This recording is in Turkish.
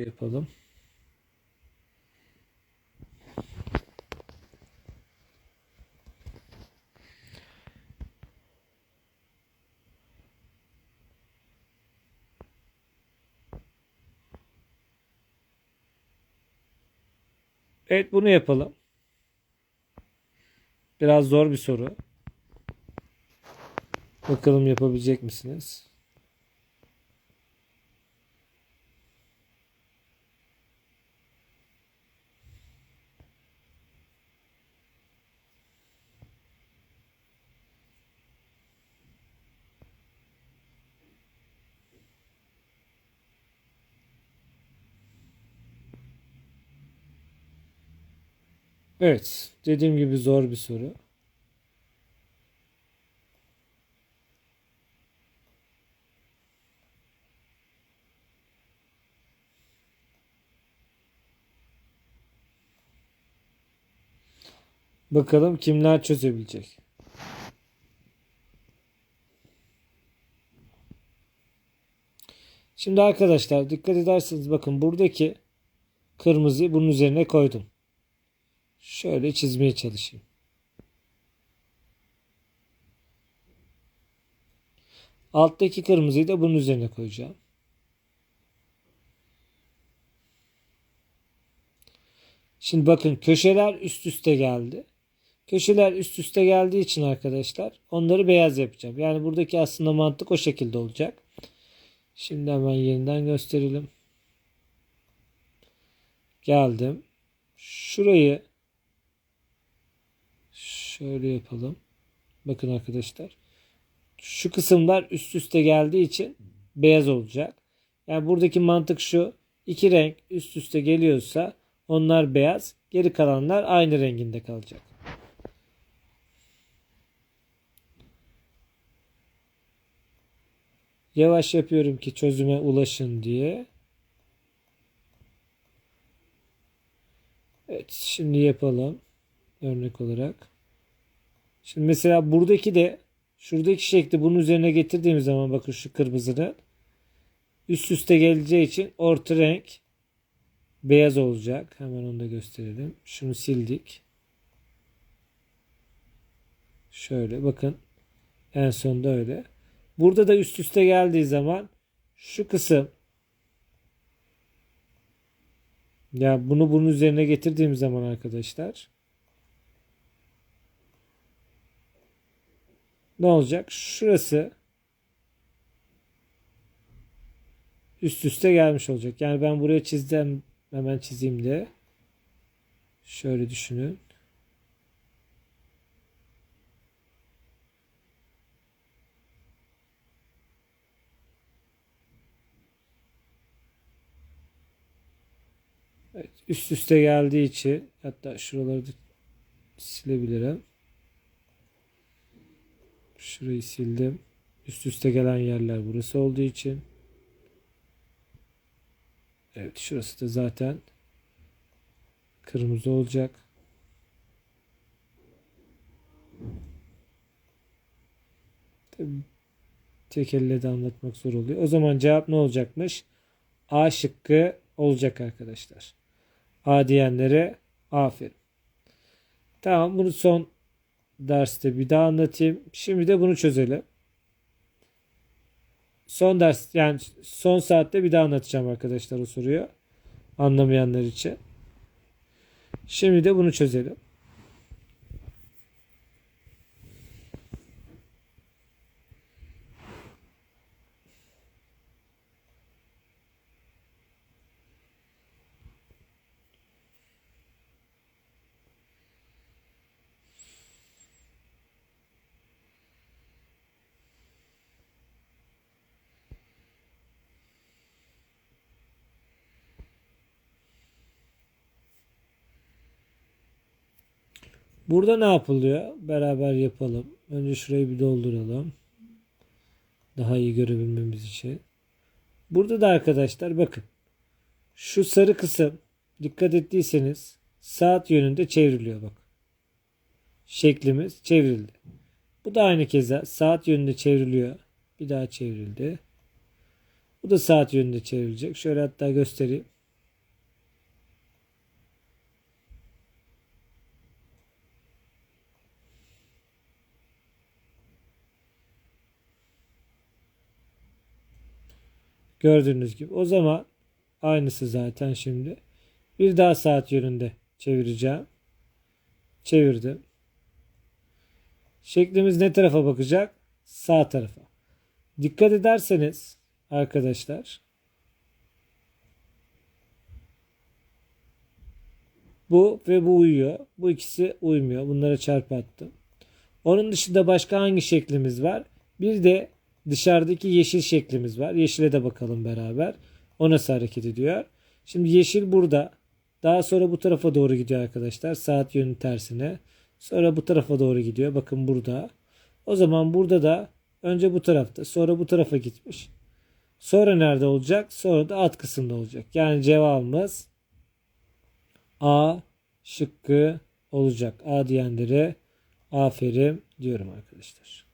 yapalım. Evet bunu yapalım. Biraz zor bir soru. Bakalım yapabilecek misiniz? Evet, dediğim gibi zor bir soru. Bakalım kimler çözebilecek. Şimdi arkadaşlar dikkat ederseniz bakın buradaki kırmızıyı bunun üzerine koydum. Şöyle çizmeye çalışayım. Alttaki kırmızıyı da bunun üzerine koyacağım. Şimdi bakın köşeler üst üste geldi. Köşeler üst üste geldiği için arkadaşlar onları beyaz yapacağım. Yani buradaki aslında mantık o şekilde olacak. Şimdi hemen yeniden gösterelim. Geldim. Şurayı şöyle yapalım. Bakın arkadaşlar. Şu kısımlar üst üste geldiği için beyaz olacak. Yani buradaki mantık şu. iki renk üst üste geliyorsa onlar beyaz. Geri kalanlar aynı renginde kalacak. Yavaş yapıyorum ki çözüme ulaşın diye. Evet şimdi yapalım. Örnek olarak. Şimdi mesela buradaki de şuradaki şekli bunun üzerine getirdiğimiz zaman bakın şu kırmızının üst üste geleceği için orta renk beyaz olacak. Hemen onu da gösterelim. Şunu sildik. Şöyle bakın. En sonda öyle. Burada da üst üste geldiği zaman şu kısım ya bunu bunun üzerine getirdiğim zaman arkadaşlar ne olacak? Şurası üst üste gelmiş olacak. Yani ben buraya çizdim. Hemen çizeyim de. Şöyle düşünün. Evet, üst üste geldiği için hatta şuraları da silebilirim. Şurayı sildim. Üst üste gelen yerler burası olduğu için. Evet şurası da zaten kırmızı olacak. Tabii tek elle de anlatmak zor oluyor. O zaman cevap ne olacakmış? A şıkkı olacak arkadaşlar. A diyenlere aferin. Tamam bunu son derste bir daha anlatayım. Şimdi de bunu çözelim. Son ders yani son saatte bir daha anlatacağım arkadaşlar o soruyu. Anlamayanlar için. Şimdi de bunu çözelim. Burada ne yapılıyor? Beraber yapalım. Önce şurayı bir dolduralım. Daha iyi görebilmemiz için. Burada da arkadaşlar bakın. Şu sarı kısım dikkat ettiyseniz saat yönünde çevriliyor bak. Şeklimiz çevrildi. Bu da aynı keza saat yönünde çevriliyor. Bir daha çevrildi. Bu da saat yönünde çevrilecek. Şöyle hatta göstereyim. Gördüğünüz gibi. O zaman aynısı zaten şimdi. Bir daha saat yönünde çevireceğim. Çevirdim. Şeklimiz ne tarafa bakacak? Sağ tarafa. Dikkat ederseniz arkadaşlar bu ve bu uyuyor. Bu ikisi uymuyor. Bunlara çarpı attım. Onun dışında başka hangi şeklimiz var? Bir de dışarıdaki yeşil şeklimiz var. Yeşile de bakalım beraber. O nasıl hareket ediyor? Şimdi yeşil burada. Daha sonra bu tarafa doğru gidiyor arkadaşlar. Saat yönü tersine. Sonra bu tarafa doğru gidiyor. Bakın burada. O zaman burada da önce bu tarafta sonra bu tarafa gitmiş. Sonra nerede olacak? Sonra da alt kısımda olacak. Yani cevabımız A şıkkı olacak. A diyenlere aferin diyorum arkadaşlar.